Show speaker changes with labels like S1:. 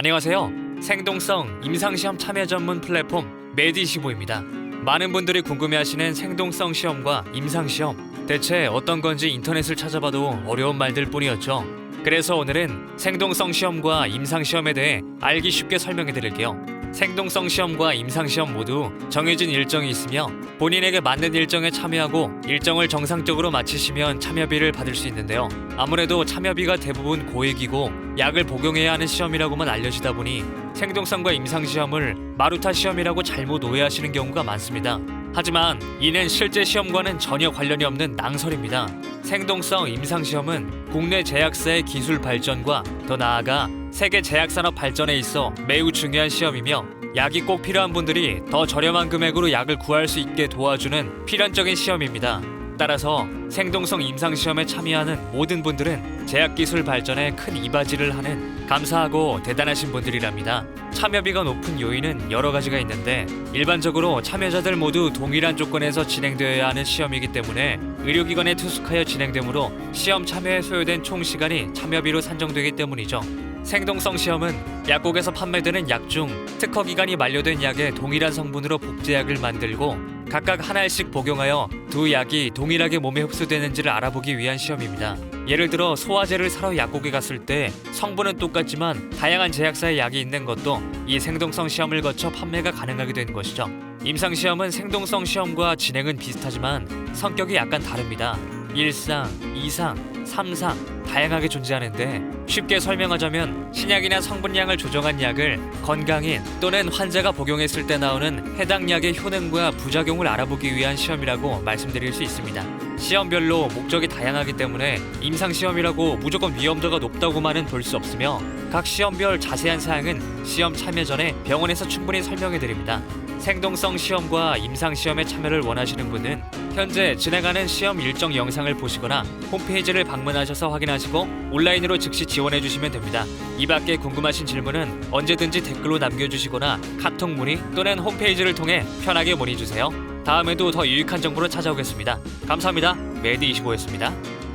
S1: 안녕하세요. 생동성 임상시험 참여 전문 플랫폼 메디25입니다. 많은 분들이 궁금해하시는 생동성 시험과 임상시험 대체 어떤 건지 인터넷을 찾아봐도 어려운 말들 뿐이었죠. 그래서 오늘은 생동성 시험과 임상시험에 대해 알기 쉽게 설명해 드릴게요. 생동성 시험과 임상 시험 모두 정해진 일정이 있으며 본인에게 맞는 일정에 참여하고 일정을 정상적으로 마치시면 참여비를 받을 수 있는데요. 아무래도 참여비가 대부분 고액이고 약을 복용해야 하는 시험이라고만 알려지다 보니 생동성과 임상 시험을 마루타 시험이라고 잘못 오해하시는 경우가 많습니다. 하지만 이는 실제 시험과는 전혀 관련이 없는 낭설입니다. 생동성 임상 시험은 국내 제약사의 기술 발전과 더 나아가 세계 제약산업 발전에 있어 매우 중요한 시험이며 약이 꼭 필요한 분들이 더 저렴한 금액으로 약을 구할 수 있게 도와주는 필연적인 시험입니다. 따라서 생동성 임상시험에 참여하는 모든 분들은 제약기술 발전에 큰 이바지를 하는 감사하고 대단하신 분들이랍니다. 참여비가 높은 요인은 여러 가지가 있는데 일반적으로 참여자들 모두 동일한 조건에서 진행되어야 하는 시험이기 때문에 의료기관에 투숙하여 진행되므로 시험 참여에 소요된 총 시간이 참여비로 산정되기 때문이죠. 생동성 시험은 약국에서 판매되는 약 중 특허 기간이 만료된 약의 동일한 성분으로 복제약을 만들고 각각 한 알씩 복용하여 두 약이 동일하게 몸에 흡수되는지를 알아보기 위한 시험입니다. 예를 들어 소화제를 사러 약국에 갔을 때 성분은 똑같지만 다양한 제약사의 약이 있는 것도 이 생동성 시험을 거쳐 판매가 가능하게 되는 것이죠. 임상 시험은 생동성 시험과 진행은 비슷하지만 성격이 약간 다릅니다. 1상, 2상, 3상 다양하게 존재하는데 쉽게 설명하자면 신약이나 성분량을 조정한 약을 건강인 또는 환자가 복용했을 때 나오는 해당 약의 효능과 부작용을 알아보기 위한 시험이라고 말씀드릴 수 있습니다. 시험별로 목적이 다양하기 때문에 임상 시험이라고 무조건 위험도가 높다고만은 볼 수 없으며 각 시험별 자세한 사항은 시험 참여 전에 병원에서 충분히 설명해 드립니다. 생동성 시험과 임상 시험에 참여를 원하시는 분은 현재 진행하는 시험 일정 영상을 보시거나 홈페이지를 방문하셔서 확인하시고 온라인으로 즉시 지원해 주시면 됩니다. 이 밖에 궁금하신 질문은 언제든지 댓글로 남겨주시거나 카톡 문의 또는 홈페이지를 통해 편하게 문의 주세요. 다음에도 더 유익한 정보로 찾아오겠습니다. 감사합니다. 메디25였습니다.